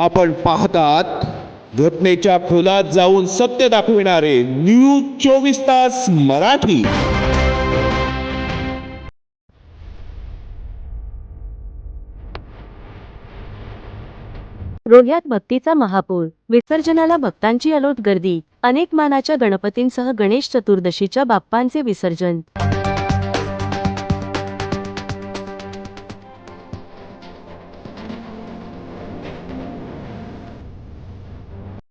आपण पाहतात घटनेच्या खोलात जाऊन सत्य दाखविणारे न्यूज चोवीस तास मराठी. रोह्यात भक्तीचा महापूर विसर्जनाला भक्तांची अलोट गर्दी अनेक मानाच्या गणपतींसह गणेश चतुर्दशीच्या बाप्पांचे विसर्जन.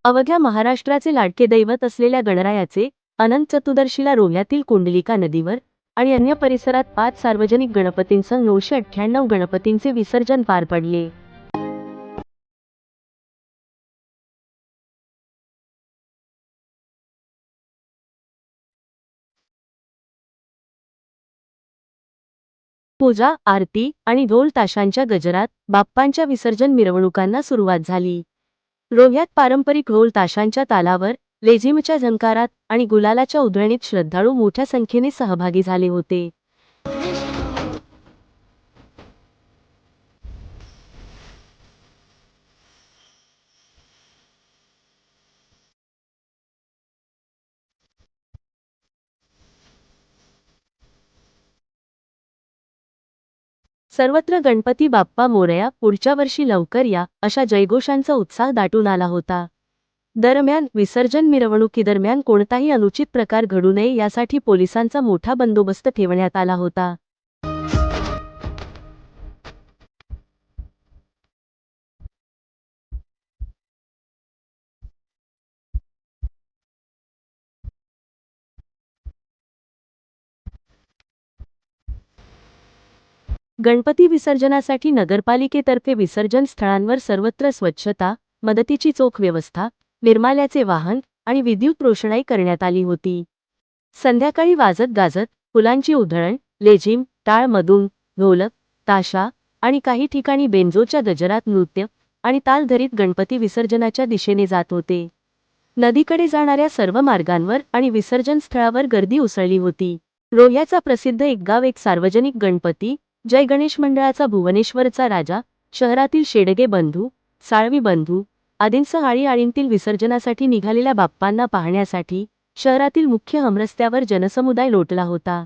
अवघ्या महाराष्ट्राचे लाडके दैवत असलेल्या गणरायाचे अनंत चतुर्दशीला रोह्यातील कुंडलिका नदीवर आणि अन्य परिसरात पाच सार्वजनिक गणपतींसह नऊशे अठ्ठ्याण्णव गणपतींचे विसर्जन पार पडले. पूजा आरती आणि ढोल ताशांच्या गजरात बाप्पांच्या विसर्जन मिरवणुकांना सुरुवात झाली. रोह्यात पारंपरिक ढोल ताशांच्या तालावर लेझिमच्या झंकारात आणि गुलालाच्या उधळणीत श्रद्धाळू मोठ्या संख्येने सहभागी झाले होते. सर्वत्र गणपती बाप्पा मोरया पुढच्या वर्षी लवकर या अशा जयघोषांचा उत्साह दाटून आला होता. दरम्यान विसर्जन मिरवणुकीदरम्यान कोणताही अनुचित प्रकार घडू नये यासाठी पोलिसांचा मोठा बंदोबस्त ठेवण्यात आला होता. गणपती विसर्जनासाठी नगरपालिकेतर्फे विसर्जन स्थळांवर सर्वत्र स्वच्छता मदतीची चोख व्यवस्था निर्माल्याचे वाहन आणि विद्युत रोषणाई करण्यात आली होती. संध्याकाळी वाजत गाजत फुलांची उधळण लेझिम टाळ मधून ढोलक ताशा आणि काही ठिकाणी बेंजोच्या गजरात नृत्य आणि ताल धरीत गणपती विसर्जनाच्या दिशेने जात होते. नदीकडे जाणाऱ्या सर्व मार्गांवर आणि विसर्जन स्थळावर गर्दी उसळली होती. रोह्याचा प्रसिद्ध एक गाव एक सार्वजनिक गणपती जय गणेश मंडळाचा भुवनेश्वरचा राजा शहरातील शेडगे बंधू साळवी बंधू आदींसह आळीआळींतील विसर्जनासाठी निघालेल्या बाप्पांना पाहण्यासाठी शहरातील मुख्य हमरस्त्यावर जनसमुदाय लोटला होता.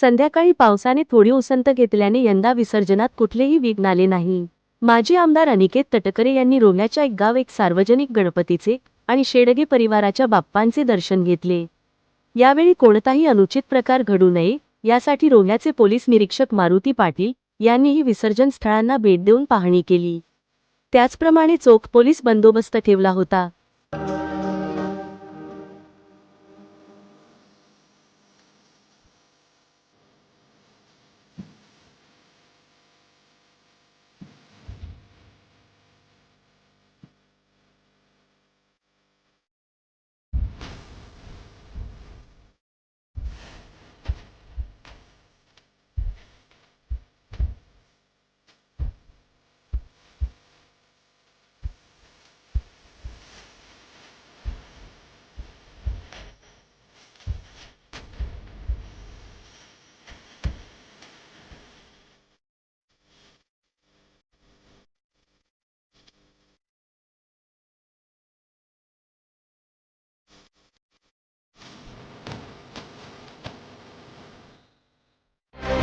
संध्याकाळी पावसाने थोडी उसंत घेतल्याने यंदा विसर्जनात कुठलेही विघ्न आले नाही. माजी आमदार अनिकेत तटकरे यांनी रोह्याच्या एक गाव एक सार्वजनिक गणपतीचे आणि शेडगे परिवाराच्या बाप्पांचे दर्शन घेतले. यावेळी कोणताही अनुचित प्रकार घडू नये यासाठी रोह्याचे पोलीस निरीक्षक मारुती पाटील यांनीही विसर्जन स्थळांना भेट देऊन पाहणी केली. त्याचप्रमाणे चोख पोलीस बंदोबस्त ठेवला होता.